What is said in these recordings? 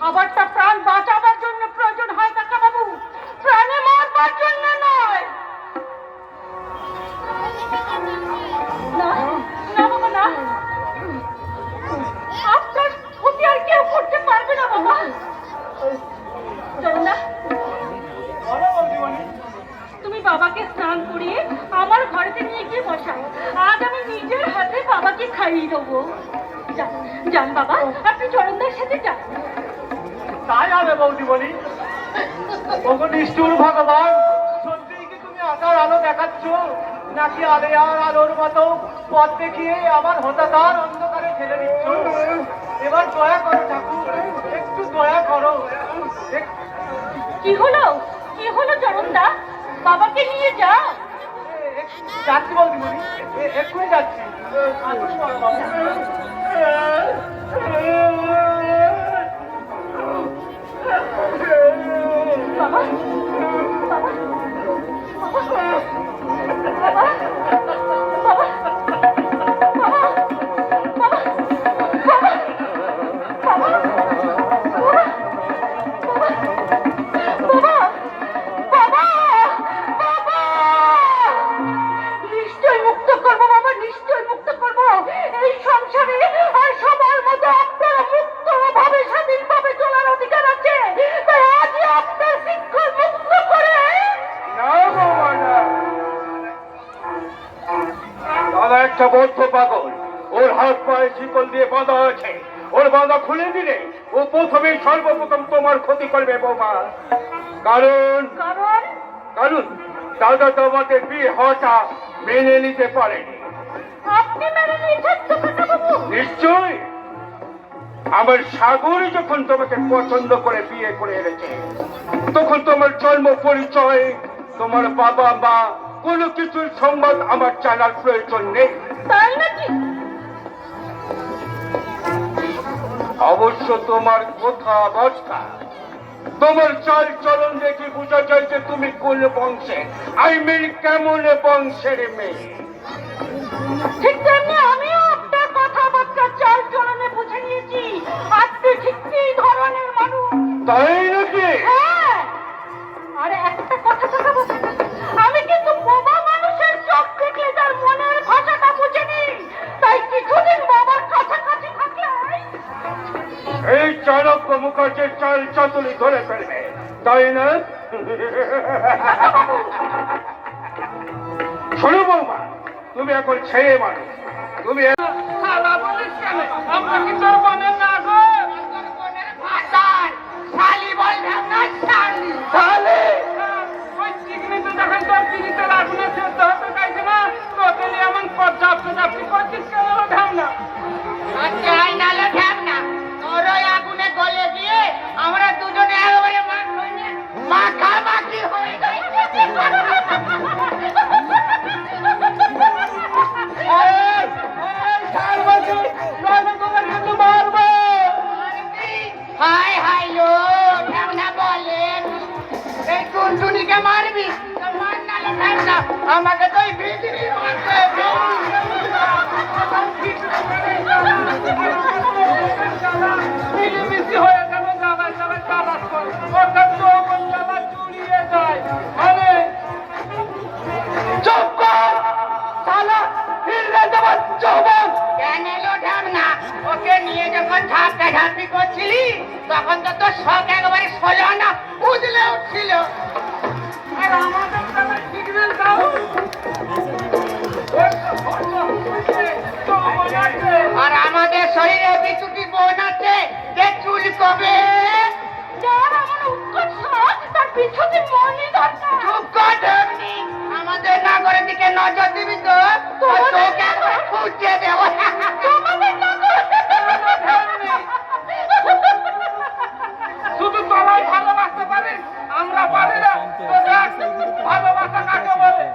খাবারটা প্রাণ বাঁচাবার জন্য প্রয়োজন হয় কাকা বাবু। প্রাণে মারবার জন্য নয়। আর কেউ করতে পারবে না তুমি বাবাকে স্নান করিয়ে আমার ঘরেতে নিয়ে গিয়ে বসাও। আজ আমি নিজের হাতে বাবাকে খাইয়ে দেবো যান বাবা আপনি চরণদার সাথে যান। তাই হবে বৌদিমণি। ওগো নিষ্ঠুর ভগবান সত্যিই কি তুমি আকার আলো দেখাচ্ছ? নাকি আলেয়ার আলোর মতো পথ দেখিয়ে আমার হতাকার অন্ধকারে ঠেলে দিচ্ছ? এবার দয়া করো ঠাকুর একটু দয়া করো। কি হলো? কি হলো চরণদা? বাবাকে নিয়ে যাও। এক- যাচ্ছি বৌদিমণি এ- এক্ষুনি যাচ্ছি। বাবা। পায়ে দিয়ে বাঁধা আছে। ওর বাঁধা খুলে দিলে ও প্রথমে সর্বপ্রথম তোমার ক্ষতি করবে বৌমা। কারণ কারণ? দাদা তোমাদের বিয়ে হওয়াটা মেনে নিতে পারেনি বাবু। নিশ্চয়। আমার সাগর যখন তোমাকে পছন্দ করে বিয়ে করে এনেছে তখন তোমার জন্ম পরিচয় তোমার বাবা মা কোনো কিছুর সংবাদ আমার জানার প্রয়োজন নেই। তাই নাকি? অবশ্য তোমার কথাবার্তা তোমার চাল চলন দেখে বোঝা যায় যে তুমি কোন বংশে। আই মিন কেমন বংশের মেয়ে। ঠিক তেমনি আমিও আপনার কথাবার্তা চাল চলনে বুঝে নিয়েছি। আপনি ঠিক কি ধরনের মানুষ? তাই চাল চাতুলি ধরে ফেলবে। তাই না? শোনো বৌমা তুমি এখন ছেলে মানুষ তুমি শালা আমরা কি তোর বোনের না গো? শালি! ওই চিকনিতে যখন তোর পিড়িতে আগুনে সেদ্ধ হতে চাইছে না, তোকে এমন পর্যাপ্ত চাপটি করছিস কেন? আমরা আমাকে তো কর! শালা, হিললে যৌবন! কেন এলো ওকে নিয়ে যখন করছিলি তখন তো তোর শখ একেবারে ষোলো না উজলে উঠছিল আর আমাদের তার বিচুটি মনই চুপ কর ঢেমনি আমাদের নাগরের দিকে নজর দিবি তো। তোকে খুঁজে দেব। তোমাদের নাগর শুধু তোরাই ভালোবাসতে পারিস আমরা পারি না। ভালোবাসা কাকে বলে?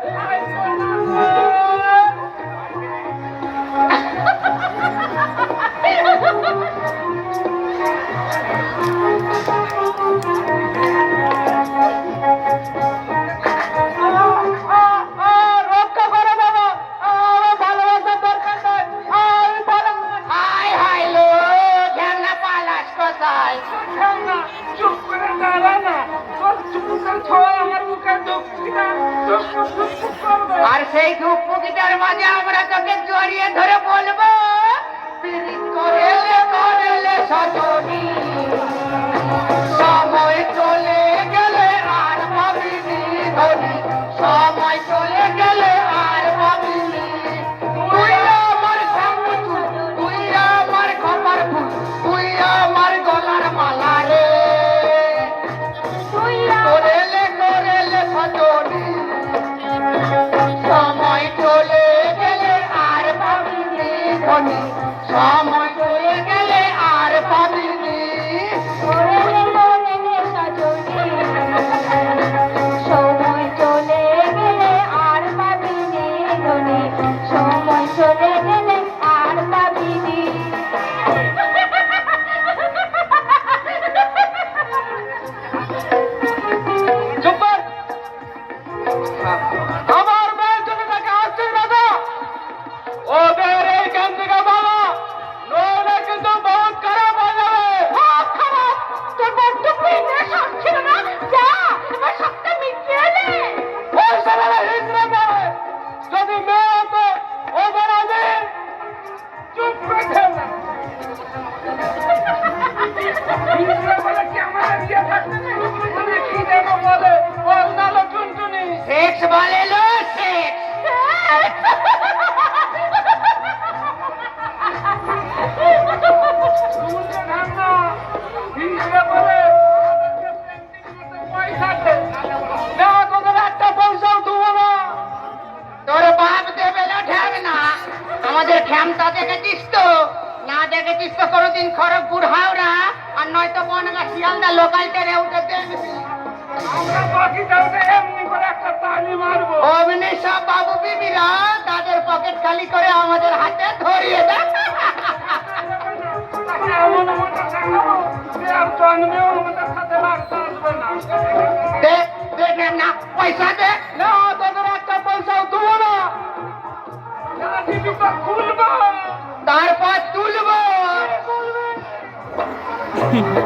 সেই দুঃখ মাঝে আমরা তোকে জড়িয়ে দিন খড়গপুর হাওড়া আর নয়তো হয় শিয়ালদা লোকাল ট্রেনে উঠে তাদের পকেট খালি করে আমাদের হাতে ধরিয়ে দেয়। না। পয়সা দে। না তোদের একটা পয়সাও না। খুলবে Yeah.